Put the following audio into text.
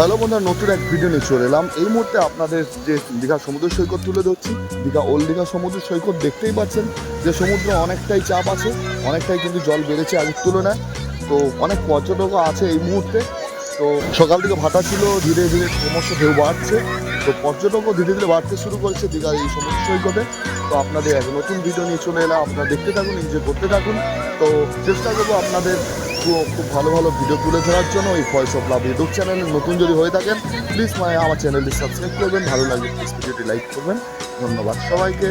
Hello বন্ধুরা, নতুন এক ভিডিও নিয়ে চলে এলাম। এই মুহূর্তে আপনাদের যে দীঘা সমুদ্র সৈকত তুলে ধরছি, দীঘা ওল্ড দীঘা সমুদ্র সৈকত দেখতেই পাচ্ছেন যে সমুদ্রে অনেকটাই চাপ আছে, অনেকটাই কিন্তু জল বেড়েছে আগের তুলনায়। তো অনেক পর্যটকও আছে এই মুহূর্তে। তো সকাল থেকে ভাটা ছিল, ধীরে ধীরে ক্রমশ ঢেউ বাড়ছে। তো পর্যটকও ধীরে ধীরে বাড়তে শুরু করেছে দীঘার এই সমুদ্র সৈকতে। তো আপনাদের এক নতুন ভিডিও নিয়ে চলে এলাম। আপনারা দেখতে থাকুন এনজয় করতে থাকুন। তো চেষ্টা করব আপনাদের খুব খুব ভালো ভালো ভিডিও তুলে ধরার জন্য এই ভয়েস অফ লাভ ইউটিউব চ্যানেলে নতুন যদি হয়ে থাকেন প্লিজ আমার চ্যানেলটি সাবস্ক্রাইব করবেন। ভালো লাগলে প্লিজ ভিডিওটি লাইক করবেন। ধন্যবাদ সবাইকে।